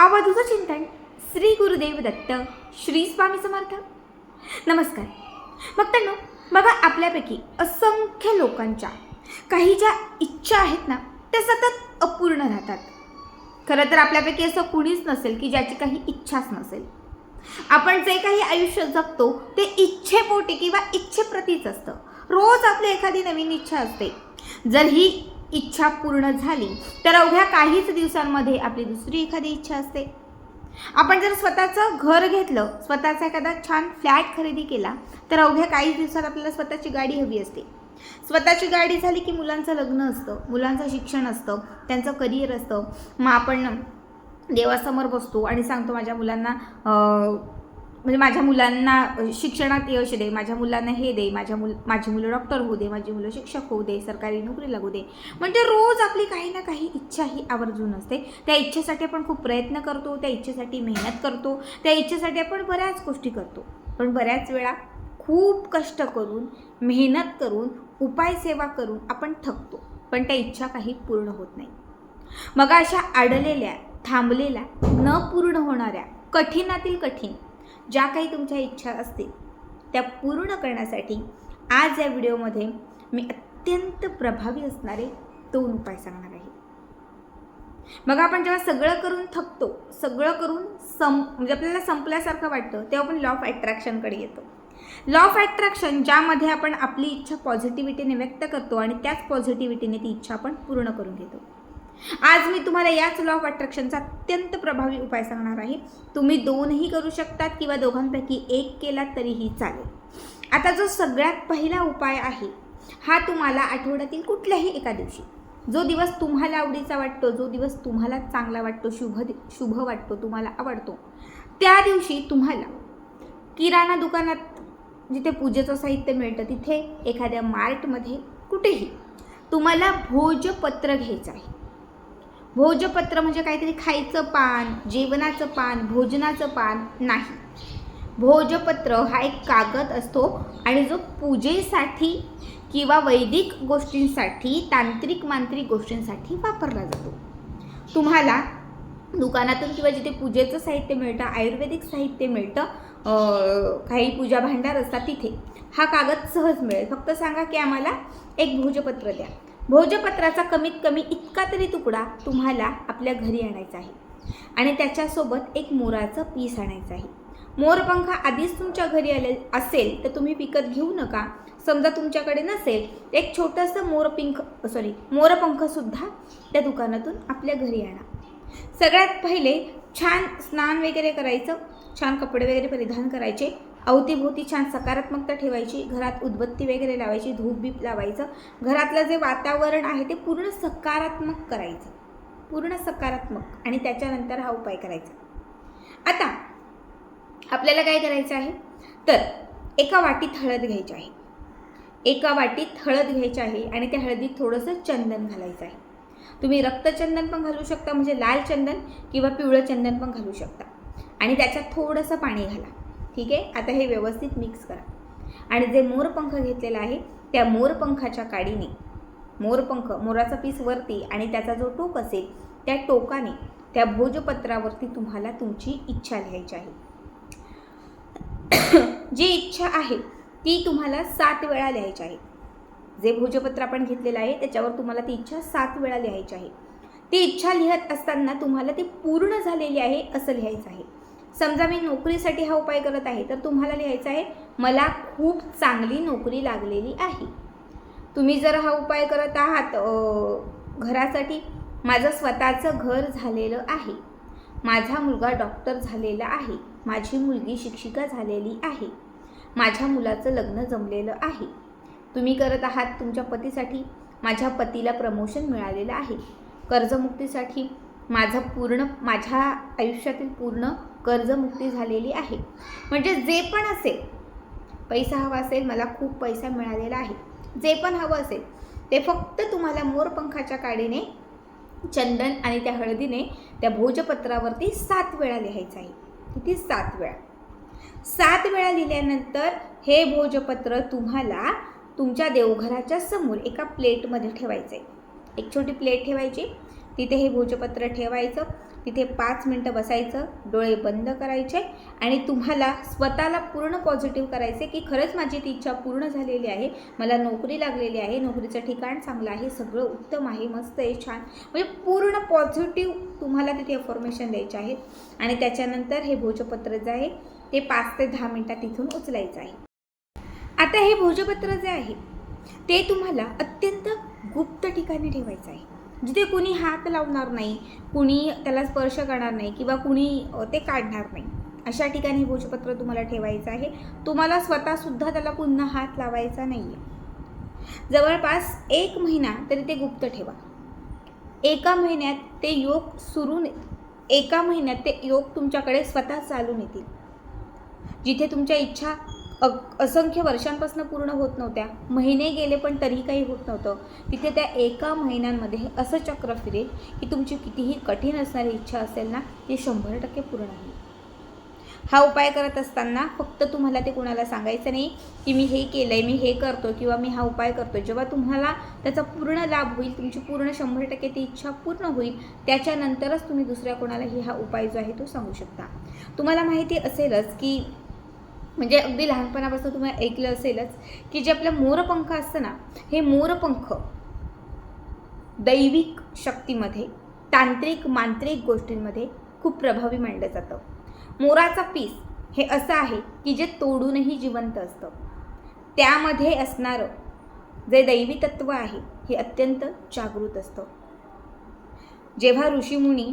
आवाजूचं चिंतन श्री गुरुदेव दत्त श्री स्वामी समर्थ. नमस्कार. भक्तांनो बघा आपल्यापैकी असंख्य लोकांच्या काही ज्या इच्छा आहेत ना त्या सतत अपूर्ण राहतात. खरं तर आपल्यापैकी असं कुणीच नसेल की ज्याची काही इच्छाच नसेल. आपण जे काही आयुष्य जगतो ते इच्छेपोटी किंवा इच्छेप्रतीच असतं. रोज आपली एखादी नवीन इच्छा असते. जर ही इच्छा पूर्ण झाली तर अवघ्या काहीच दिवसांमध्ये आपली दुसरी एखादी इच्छा असते. आपण जर स्वतःचं घर घेतलं स्वतःचा एखादा छान फ्लॅट खरेदी केला तर अवघ्या काही दिवसात आपल्याला स्वतःची गाडी हवी असते. स्वतःची गाडी झाली की मुलांचं लग्न असतं मुलांचं शिक्षण असतं त्यांचं करिअर असतं. मग आपण देवासमोर बसतो आणि सांगतो माझ्या मुलांना म्हणजे माझ्या मुलांना शिक्षणात यश दे माझ्या मुलांना हे दे माझ्या मुल माझी मुलं डॉक्टर होऊ दे माझी मुलं शिक्षक होऊ दे सरकारी नोकरी लागू दे. म्हणजे रोज आपली काही ना काही इच्छा ही आवर्जून असते. त्या इच्छेसाठी आपण खूप प्रयत्न करतो त्या इच्छेसाठी मेहनत करतो त्या इच्छेसाठी आपण बऱ्याच गोष्टी करतो. पण बऱ्याच वेळा खूप कष्ट करून मेहनत करून उपायसेवा करून आपण थकतो. पण त्या इच्छा काही पूर्ण होत नाही. मग अशा अडलेल्या थांबलेल्या न पूर्ण होणाऱ्या कठीणातील कठीण ज्या काही तुमच्या इच्छा असतील त्या पूर्ण करण्यासाठी आज या व्हिडिओमध्ये मी अत्यंत प्रभावी असणारे दोन उपाय सांगणार आहे. मग आपण जेव्हा सगळं करून थकतो सगळं करून सं म्हणजे आपल्याला संपल्यासारखं वाटतं तेव्हा आपण लॉ ऑफ अट्रॅक्शनकडे येतो. लॉ ऑफ अट्रॅक्शन ज्यामध्ये आपण आपली इच्छा पॉझिटिव्हिटीने व्यक्त करतो आणि त्याच पॉझिटिव्हिटीने ती इच्छा आपण पूर्ण करून घेतो. आज मी तुम्हाला याच लॉ ऑफ अट्रॅक्शनचा अत्यंत प्रभावी उपाय सांगणार आहे. तुम्ही दोनही करू शकतात किंवा दोघांपैकी एक केलात तरीही चालेल. आता जो सगळ्यात पहिला उपाय आहे हा तुम्हाला आठवड्यातील कुठल्याही एका दिवशी जो दिवस तुम्हाला आवडीचा वाटतो जो दिवस तुम्हाला चांगला वाटतो शुभ शुभ वाटतो तुम्हाला आवडतो त्या दिवशी तुम्हाला किराणा दुकानात जिथे पूजेचं साहित्य मिळतं तिथे एखाद्या मार्टमध्ये कुठेही तुम्हाला भोजपत्र घ्यायचं आहे. भोजपत्र म्हणजे काहीतरी खायचं पान जेवणाचं पान भोजनाचं पान नाही. भोजपत्र हा एक कागद असतो आणि जो पूजेसाठी किंवा वैदिक गोष्टींसाठी तांत्रिक मांत्रिक गोष्टींसाठी वापरला जातो. तुम्हाला दुकानातून किंवा जिथे पूजेचं साहित्य मिळतं आयुर्वेदिक साहित्य मिळतं काही पूजा भांडार असतात तिथे हा कागद सहज मिळेल. फक्त सांगा की आम्हाला एक भोजपत्र द्या. भोजपत्राचा कमीत कमी इतका तरी तुकडा तुम्हाला आपल्या घरी आणायचा आहे. आणि त्याच्यासोबत एक मोराचं पीस आणायचं आहे. मोरपंख आधीच तुमच्या घरी आले असेल तर तुम्ही विकत घेऊ नका. समजा तुमच्याकडे नसेल एक छोटंसं मोरपिंख सॉरी मोरपंखसुद्धा त्या दुकानातून आपल्या घरी आणा. सगळ्यात पहिले छान स्नान वगैरे करायचं छान कपडे वगैरे परिधान करायचे अवतीभोवती छान सकारात्मकता ठेवायची घरात उदबत्ती वगैरे लावायची धूप बीप लावायचं. घरातलं जे वातावरण आहे ते पूर्ण सकारात्मक करायचं. पूर्ण सकारात्मक आणि त्याच्यानंतर हा उपाय करायचा. आता आपल्याला काय करायचं आहे? तर एका वाटीत हळद घ्यायची आहे. एका वाटीत हळद घ्यायची आहे आणि त्या हळदीत थोडंसं चंदन घालायचं आहे. तुम्ही रक्तचंदन पण घालू शकता म्हणजे लाल चंदन किंवा पिवळं चंदन पण घालू शकता. आणि त्याच्यात थोडंसं पाणी घाला. ठीक आहे? आता हे व्यवस्थित मिक्स करा. आणि जे मोरपंख घेतलेला आहे त्या मोरपंखाच्या काडीने मोरपंख मोराचा पीस वरती आणि त्याचा जो टोक असेल त्या टोकाने त्या भोजपत्रावरती तुम्हाला तुमची इच्छा लिहायची आहे. जी इच्छा आहे ती तुम्हाला सात वेळा लिहायची आहे. जे भोजपत्र आपण घेतलेलं आहे त्याच्यावर तुम्हाला ती इच्छा सात वेळा लिहायची आहे. ती इच्छा लिहत असताना तुम्हाला ती पूर्ण झालेली आहे असं लिहायचं आहे. समजा मी नोकरीसाठी हा उपाय करत आहे तर तुम्हाला लिहायचं आहे मला खूप चांगली नोकरी लागलेली आहे. तुम्ही जर हा उपाय करत आहात घरासाठी माझं स्वतःचं घर झालेलं आहे. माझा मुलगा डॉक्टर झालेला आहे. माझी मुलगी शिक्षिका झालेली आहे. माझ्या मुलाचं लग्न जमलेलं आहे. तुम्ही करत आहात तुमच्या पतीसाठी माझ्या पतीला प्रमोशन मिळालेलं आहे. कर्जमुक्तीसाठी माझं पूर्ण माझ्या आयुष्यातील पूर्ण कर्जमुक्ती झालेली आहे. म्हणजे जे पण असेल पैसा हवा असेल मला खूप पैसा मिळालेला आहे. जे पण हवं असेल ते फक्त तुम्हाला मोरपंखाच्या काडीने चंदन आणि त्या हळदीने त्या भोजपत्रावरती सात वेळा लिहायचं आहे. किती? सात वेळा. सात वेळा लिहिल्यानंतर हे भोजपत्र तुम्हाला तुमच्या देवघराच्या समोर एका प्लेटमध्ये ठेवायचं आहे एक छोटी प्लेट ठेवायची. तिथे हे भोजपत्र ठेवायचं. तिथे पाच मिनटं बसायचं डोळे बंद करायचे आणि तुम्हाला स्वतःला पूर्ण पॉझिटिव्ह करायचे की खरंच माझी ती इच्छा पूर्ण झालेली आहे मला नोकरी लागलेली आहे नोकरीचं ठिकाण चांगलं आहे सगळं उत्तम आहे मस्त आहे छान. म्हणजे पूर्ण पॉझिटिव्ह तुम्हाला तिथे अफॉर्मेशन द्यायचे आहेत. आणि त्याच्यानंतर हे भोजपत्र जे आहे ते पाच ते दहा मिनटात तिथून उचलायचं आहे. आता हे भोजपत्र जे आहे ते तुम्हाला अत्यंत गुप्त ठिकाणी ठेवायचं आहे. जिथे कुणी हात लावणार नाही कुणी त्याला स्पर्श करणार नाही किंवा कुणी ते काढणार नाही. अशा ठिकाणी हे भोजपत्र तुम्हाला ठेवायचं आहे. तुम्हाला स्वतःसुद्धा त्याला पुन्हा हात लावायचा नाही आहे जवळपास एक महिना तरी ते गुप्त ठेवा. एका महिन्यात ते योग सुरू एका महिन्यात ते योग तुमच्याकडे स्वतः चालून येतील. जिथे तुमच्या इच्छा अ असंख्य वर्षांपासून पूर्ण होत नव्हत्या. महिने गेले पण तरीही काही होत नव्हतं. तिथे त्या एका महिन्यांमध्ये असं चक्र फिरेल की तुमची कितीही कठीण असणारी इच्छा असेल ना ती शंभर टक्के पूर्ण होईल. हा उपाय करत असताना फक्त तुम्हाला ते कोणाला सांगायचं नाही की मी हे केलं आहे मी हे करतो किंवा मी हा उपाय करतो जेव्हा तुम्हाला त्याचा पूर्ण लाभ होईल तुमची पूर्ण शंभर टक्के ती इच्छा पूर्ण होईल त्याच्यानंतरच तुम्ही दुसऱ्या कोणालाही हा उपाय जो आहे तो सांगू शकता. तुम्हाला माहिती असेलच की म्हणजे अगदी लहानपणापासून तुम्ही ऐकलं असेलच की जे आपलं मोरपंख असतं ना हे मोरपंख दैविक शक्तीमध्ये तांत्रिक मांत्रिक गोष्टींमध्ये खूप प्रभावी मांडलं जातं. मोराचा पीस हे असं आहे की जे तोडूनही जिवंत असतं. त्यामध्ये असणारं जे दैवी तत्व आहे हे अत्यंत जागृत असतं. जेव्हा ऋषीमुनी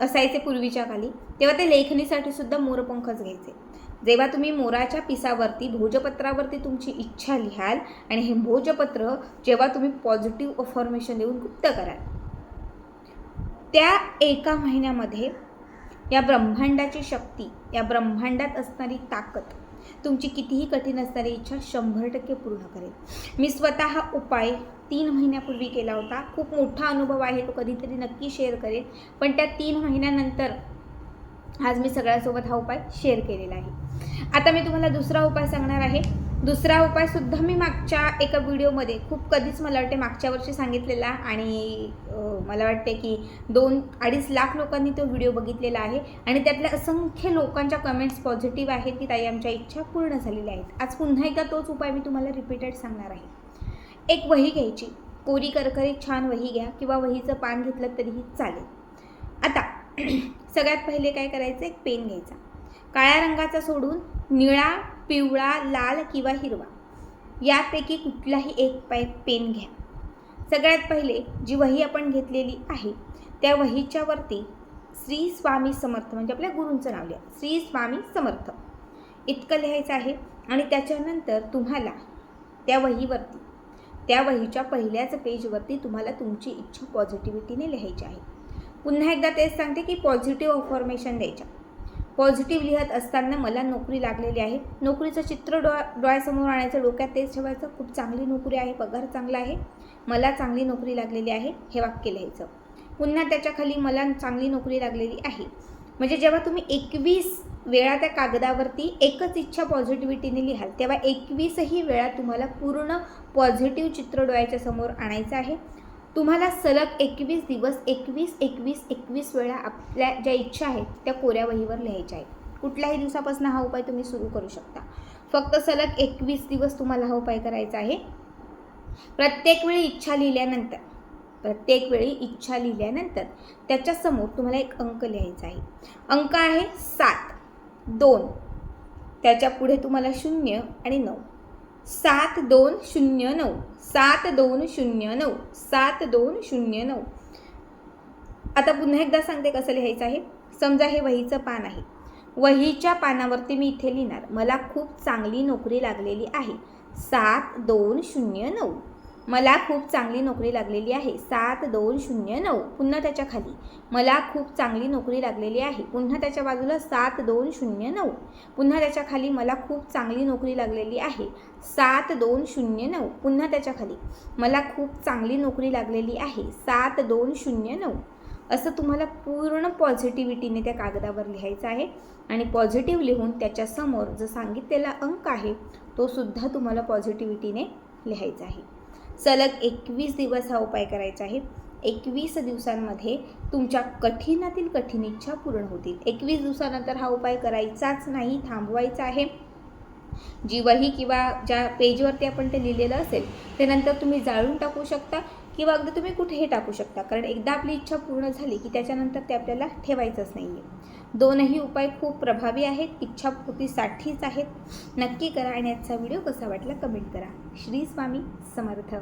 असायचे पूर्वीच्या काली तेव्हा ते लेखणीसाठी सुद्धा मोरपंखच घ्यायचे. जेव्हा तुम्ही मोराच्या पिसावरती भोजपत्रावरती तुमची इच्छा लिहाल आणि हे भोजपत्र जेव्हा तुम्ही पॉझिटिव्ह अफॉर्मेशन देऊन गुप्त कराल. त्या एका महिन्यामध्ये या ब्रह्मांडाची शक्ती या ब्रह्मांडात असणारी ताकद तुमची कितीही कठीण असणारी इच्छा शंभर टक्के पूर्ण करेल. मी स्वतः हा उपाय तीन महिन्यापूर्वी केला होता. खूप मोठा अनुभव आहे तो कधीतरी नक्की शेअर करेल पण त्या तीन महिन्यानंतर आज मी सगळ्यासोबत हा उपाय शेअर केलेला आहे. आता मी तुम्हाला दुसरा उपाय सांगणार आहे. दुसरा उपाय सुद्धा मी मागच्या एका व्हिडिओमध्ये खूप कधीच मला वाटते मागच्या वर्षी सांगितलेला आणि मला वाटते की दोन अडीच लाख लोकांनी तो व्हिडिओ बघितलेला आहे आणि त्यातल्या असंख्य लोकांच्या कमेंट्स पॉझिटिव्ह आहेत की ताई आमच्या इच्छा पूर्ण झालेल्या आहेत. आज पुन्हा एकदा तोच उपाय मी तुम्हाला रिपीटेड सांगणार आहे. एक वही घ्यायची. कोरी करकरी छान वही घ्या किंवा वहीचं पान घेतलं तरीही चालेल. आता सगळ्यात पहिले काय करायचं? एक पेन घ्यायचा. काळ्या रंगाचा सोडून निळा पिवळा लाल किंवा हिरवा. यापैकी कुठलाही एक पाय पेन घ्या. सगळ्यात पहिले जी वही आपण घेतलेली आहे त्या वहीच्या वरती श्री स्वामी समर्थ म्हणजे आपल्या गुरूंचं नाव लिहा. श्री स्वामी समर्थ. इतकं लिहायचं आहे आणि त्याच्यानंतर तुम्हाला त्या वहीवरती त्या वहीच्या पहिल्याच पेजवरती तुम्हाला तुमची इच्छा पॉझिटिव्हिटीने लिहायची आहे. पुन्हा एकदा तेच सांगते की पॉझिटिव्ह अफॉर्मेशन द्यायच्या. पॉझिटिव्ह लिहत असताना मला नोकरी लागलेली आहे. नोकरीचं चित्र डोळ्या डोळ्यासमोर आणायचं डोक्यात तेच ठेवायचं. खूप चांगली नोकरी आहे पगार चांगला आहे. मला चांगली नोकरी लागलेली आहे हे वाक्य लिहायचं. पुन्हा त्याच्याखाली मला चांगली नोकरी लागलेली आहे. म्हणजे जेव्हा तुम्ही एकवीस वेळा त्या कागदावरती एकच इच्छा पॉझिटिव्हिटीने लिहाल तेव्हा एकवीसही वेळा तुम्हाला पूर्ण पॉझिटिव्ह चित्र डोळ्याच्या समोर आणायचं आहे. तुम्हाला सलग एकवीस दिवस एकवीस एकवीस एकवीस वेळा आपल्या ज्या इच्छा आहेत त्या कोऱ्या वहीवर लिहायच्या आहेत. कुठल्याही दिवसापासून हा उपाय तुम्ही सुरू करू शकता. फक्त सलग एकवीस दिवस तुम्हाला हा उपाय करायचा आहे. प्रत्येक वेळी इच्छा लिहिल्यानंतर प्रत्येक वेळी इच्छा लिहिल्यानंतर त्याच्यासमोर तुम्हाला एक अंक लिहायचा आहे. अंक आहे सात दोन. त्याच्या पुढे तुम्हाला शून्य आणि नऊ. सात दोन शून्य नऊ. सात दोन शून्य नऊ. सात दोन शून्य नऊ. आता पुन्हा एकदा सांगते कसं लिहायचं आहे. समजा हे वहीचं पान आहे. वहीच्या पानावरती मी इथे लिहिणार मला खूप चांगली नोकरी लागलेली आहे. सात दोन शून्य नऊ. मला खूप चांगली नोकरी लागलेली आहे. सात दोन शून्य नऊ. पुन्हा त्याच्याखाली. मला खूप चांगली नोकरी लागलेली आहे. पुन्हा त्याच्या बाजूला सात दोन शून्य नऊ. पुन्हा त्याच्याखाली मला खूप चांगली नोकरी लागलेली आहे. सात दोन शून्य नऊ. पुन्हा त्याच्याखाली. मला खूप चांगली नोकरी लागलेली आहे. सात दोन शून्य नऊ. असं तुम्हाला पूर्ण पॉझिटिव्हिटीने त्या कागदावर लिहायचं आहे. आणि पॉझिटिव्ह लिहून त्याच्यासमोर जो सांगितलेला अंक आहे तो सुद्धा तुम्हाला पॉझिटिव्हिटीने लिहायचा आहे. सलग एकवीस दिवस हा उपाय करायचा आहे. एकवीस दिवसांमध्ये तुमच्या कठीणातील कठीण इच्छा पूर्ण होतील. एकवीस दिवसानंतर हा उपाय करायचाच नाही थांबवायचा आहे. जी वही किंवा ज्या पेजवरती आपण ते लिहिलेलं असेल ते नंतर तुम्ही जाळून टाकू शकता. किंवा अगदी तुम्ही कुठेही टाकू शकता. कारण एकदा आपली इच्छा पूर्ण झाली की त्याच्यानंतर ते आपल्याला ठेवायचंच नाही आहे दोनही उपाय खूप प्रभावी आहेत इच्छापूर्तीसाठीच आहेत. नक्की करा आणि आजचा व्हिडिओ कसा वाटला कमेंट करा. श्री स्वामी समर्थ.